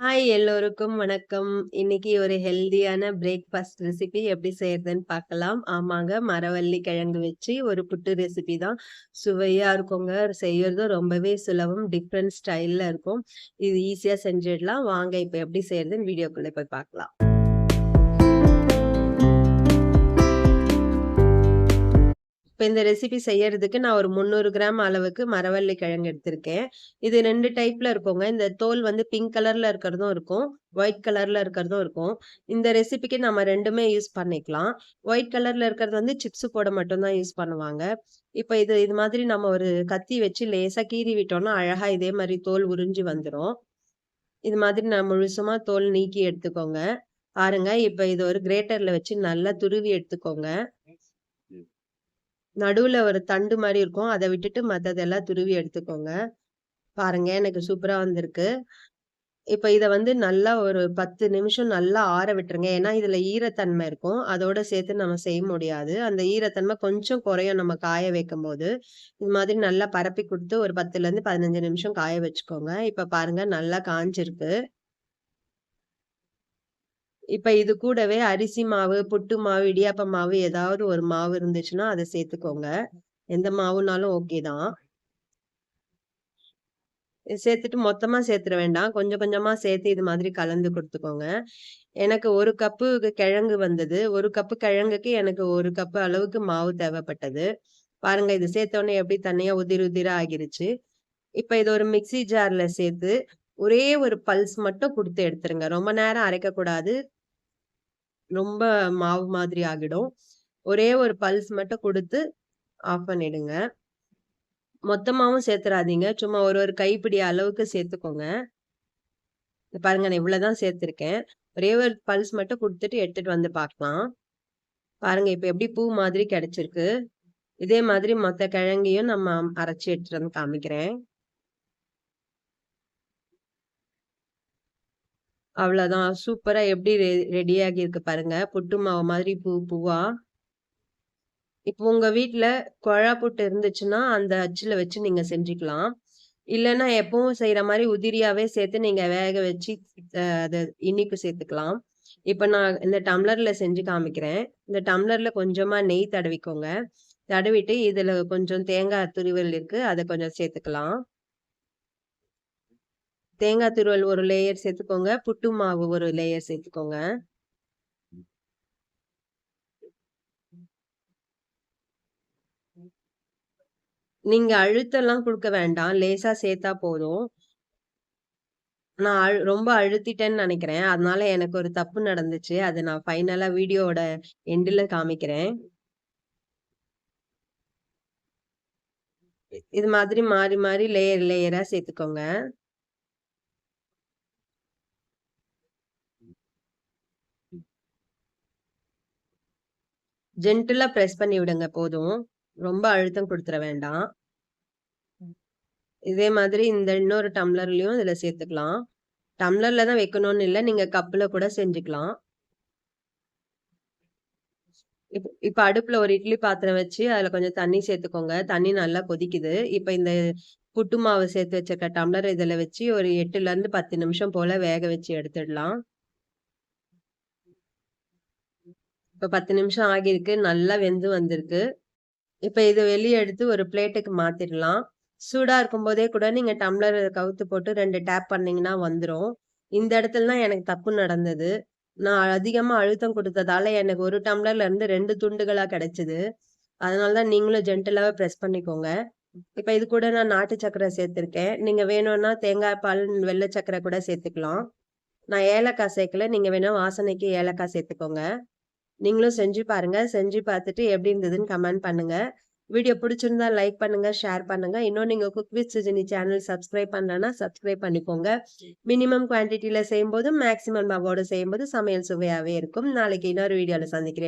Hi எல்லோருக்கும் வணக்கம். இன்னைக்கு ஒரு ஹெல்தியான பிரேக்ஃபாஸ்ட் ரெசிபி எப்படி செய்யறதுன்னு பார்க்கலாம். ஆமாங்க, மரவள்ளி கிழங்கு வச்சு ஒரு புட்டு ரெசிபி தான். சுவையா இருக்குங்க. செய்யறதும் ரொம்பவே சுலபம். டிஃப்ரெண்ட் ஸ்டைல்ல இருக்கும். இது ஈஸியா செஞ்சிடலாம். வாங்க இப்ப எப்படி செய்யறதுன்னு வீடியோக்குள்ள போய் பார்க்கலாம். இப்போ இந்த ரெசிபி செய்யறதுக்கு நான் ஒரு 300 கிராம் அளவுக்கு மரவள்ளி கிழங்கு எடுத்திருக்கேன். இது ரெண்டு டைப்ல இருக்கோங்க இந்த தோல் வந்து பிங்க் கலர்ல இருக்கிறதும் இருக்கும். ஒயிட் கலர்ல இருக்கிறதும் இருக்கும். இந்த ரெசிபிக்கு நம்ம ரெண்டுமே யூஸ் பண்ணிக்கலாம். ஒயிட் கலர்ல இருக்கிறது வந்து சிப்ஸ் போட மட்டும்தான் யூஸ் பண்ணுவாங்க. இப்போ இது இது மாதிரி நம்ம ஒரு கத்தி வச்சு லேசாக கீறி விட்டோம்னா, அழகா இதே மாதிரி தோல் உறிஞ்சு வந்துடும் இது மாதிரி நான் முழுசுமா தோல் நீக்கி எடுத்துக்கோங்க. பாருங்க, இப்போ இது ஒரு கிரேட்டர்ல வச்சு நல்லா துருவி எடுத்துக்கோங்க. நடுவில் ஒரு தண்டு மாதிரி இருக்கும். அதை விட்டுட்டு மற்றதெல்லாம் துருவி எடுத்துக்கோங்க. பாருங்க, எனக்கு சூப்பராக வந்திருக்கு. இப்போ இதை வந்து நல்லா ஒரு 10 நிமிஷம் நல்லா ஆற விட்டுருங்க. ஏன்னா, இதில் ஈரத்தன்மை இருக்கும். அதோட சேர்த்து நம்ம செய்ய முடியாது. அந்த ஈரத்தன்மை கொஞ்சம் குறையும் நம்ம காய வைக்கும் போது இது மாதிரி நல்லா பரப்பி கொடுத்து ஒரு 10லருந்து 15 நிமிஷம் காய வச்சுக்கோங்க. இப்போ பாருங்க நல்லா காஞ்சிருக்கு இப்ப இது கூடவே அரிசி மாவு, புட்டு மாவு, இடியாப்ப மாவு ஏதாவது ஒரு மாவு இருந்துச்சுன்னா, அதை சேர்த்துக்கோங்க. எந்த மாவுனாலும் ஓகே தான். சேர்த்துட்டு மொத்தமா சேர்த்துட வேண்டாம். கொஞ்சம் கொஞ்சமா சேர்த்து இது மாதிரி கலந்து கொடுத்துக்கோங்க எனக்கு ஒரு கப்பு கிழங்கு வந்தது. ஒரு கப்பு கிழங்குக்கு எனக்கு ஒரு கப்பு அளவுக்கு மாவு தேவைப்பட்டது. பாருங்க இது சேர்த்தோடனே எப்படி தனியா உதிரி உதிரா ஆகிருச்சு. இப்ப இது ஒரு மிக்ஸி ஜார்ல சேர்த்து, ஒரே ஒரு பல்ஸ் மட்டும் கொடுத்து எடுத்துருங்க. ரொம்ப நேரம் அரைக்கக்கூடாது. ரொம்ப மாவு மாதிரி ஆகிடும். ஒரே ஒரு பல்ஸ் மட்டும் கொடுத்து ஆஃப் பண்ணிடுங்க. மொத்தமாகவும் சேர்த்துறாதீங்க. சும்மா ஒரு ஒரு கைப்பிடி அளவுக்கு சேர்த்துக்கோங்க. பாருங்க நான் இவ்வளோ தான் சேர்த்துருக்கேன். ஒரே ஒரு பல்ஸ் மட்டும் கொடுத்துட்டு எடுத்துட்டு வந்து பார்க்கலாம். பாருங்க இப்போ எப்படி பூ மாதிரி கிடைச்சிருக்கு. இதே மாதிரி மொத்த கிழங்கையும் நம்ம அரைச்சி எடுத்துட்டு வந்து காமிக்கிறேன். அவ்வளோதான். சூப்பராக எப்படி ரெ ரெடி ஆகியிருக்கு பாருங்க. புட்டு மாவு மாதிரி பூ பூவா. இப்போ உங்கள் வீட்டில் குழா புட்டு இருந்துச்சுன்னா, அந்த அச்சில் வச்சு நீங்கள் செஞ்சுக்கலாம். இல்லைன்னா எப்பவும் செய்கிற மாதிரி உதிரியாகவே சேர்த்து நீங்கள் வேக வச்சு அதை இனிப்பு சேர்த்துக்கலாம். இப்போ நான் இந்த டம்ளரில் செஞ்சு காமிக்கிறேன். இந்த டம்ளரில் கொஞ்சமாக நெய் தடவிக்கோங்க. தடவிட்டு இதில் கொஞ்சம் தேங்காய் துருவல் இருக்குது அதை கொஞ்சம் சேர்த்துக்கலாம். தேங்காய் துருவல் ஒரு லேயர் சேர்த்துக்கோங்க. புட்டு மாவு ஒரு லேயர் சேர்த்துக்கோங்க. நீங்க அழுத்தெல்லாம் கொடுக்க வேண்டாம். லேசா சேர்த்தா போதும். நான் அழு ரொம்ப அழுத்திட்டேன்னு நினைக்கிறேன் அதனால எனக்கு ஒரு தப்பு நடந்துச்சு. அது நான் ஃபைனலா வீடியோவோட எண்டுல காமிக்கிறேன். இது மாதிரி மாறி மாறி லேயர் லேயரா சேர்த்துக்கோங்க. ஜென்டிலா பிரஸ் பண்ணி விடுங்க போதும். ரொம்ப அழுத்தம் குடுத்துற வேண்டாம். இதே மாதிரி இந்த இன்னொரு டம்ளர்லயும் இதுல சேர்த்துக்கலாம். டம்ளர்ல தான் வைக்கணும்னு இல்ல. நீங்க கப்ல கூட செஞ்சுக்கலாம். இப் இப்ப அடுப்புல ஒரு இட்லி பாத்திரம் வச்சு அதுல கொஞ்சம் தண்ணி சேர்த்துக்கோங்க. தண்ணி நல்லா கொதிக்குது. இப்ப இந்த புட்டு மாவு சேர்த்து வச்சிருக்க டம்ளர் இதுல வச்சு ஒரு 8லருந்து 10 நிமிஷம் போல வேக வச்சு எடுத்துடலாம். இப்போ பத்து நிமிஷம் ஆகியிருக்கு. நல்லா வெந்து வந்திருக்கு. இப்போ இதை வெளியே எடுத்து ஒரு பிளேட்டுக்கு மாற்றிடலாம் சூடாக இருக்கும்போதே கூட நீங்கள் டம்ளர் கவுத்து போட்டு ரெண்டு டேப் பண்ணிங்கன்னா வந்துடும் இந்த இடத்துல தான் எனக்கு தப்பு நடந்தது. நான் அதிகமாக அழுத்தம் கொடுத்ததால எனக்கு 1 டம்ளர்ல இருந்து 2 துண்டுகளா கிடைச்சது. அதனால தான் நீங்களும் ஜென்டிலாவே ப்ரெஸ் பண்ணிக்கோங்க. இப்போ இது கூட நான் நாட்டு சக்கரை சேர்த்துருக்கேன். நீங்கள் வேணும்னா தேங்காய் பால், வெள்ளை சக்கரை கூட சேர்த்துக்கலாம். நான் ஏலக்காய் சேர்க்கல. நீங்கள் வேணால் வாசனைக்கு ஏலக்காய் சேர்த்துக்கோங்க. நீங்களும் செஞ்சு பாருங்க. செஞ்சு பார்த்துட்டு எப்படி இருந்ததுன்னு கமெண்ட் பண்ணுங்க. வீடியோ பிடிச்சிருந்தா லைக் பண்ணுங்க, ஷேர் பண்ணுங்க. இன்னும் நீங்க cook with Sujini channel subscribe பண்ணலன்னா சப்ஸ்கிரைப் பண்ணிக்கோங்க. மினிமம் குவான்டிட்டில செய்யும்போது, மேக்ஸிமம் அளவோட செய்யும்போது சமையல் சுவையாவே இருக்கும். நாளைக்கு இன்னொரு வீடியோல சந்திக்கிறேன்.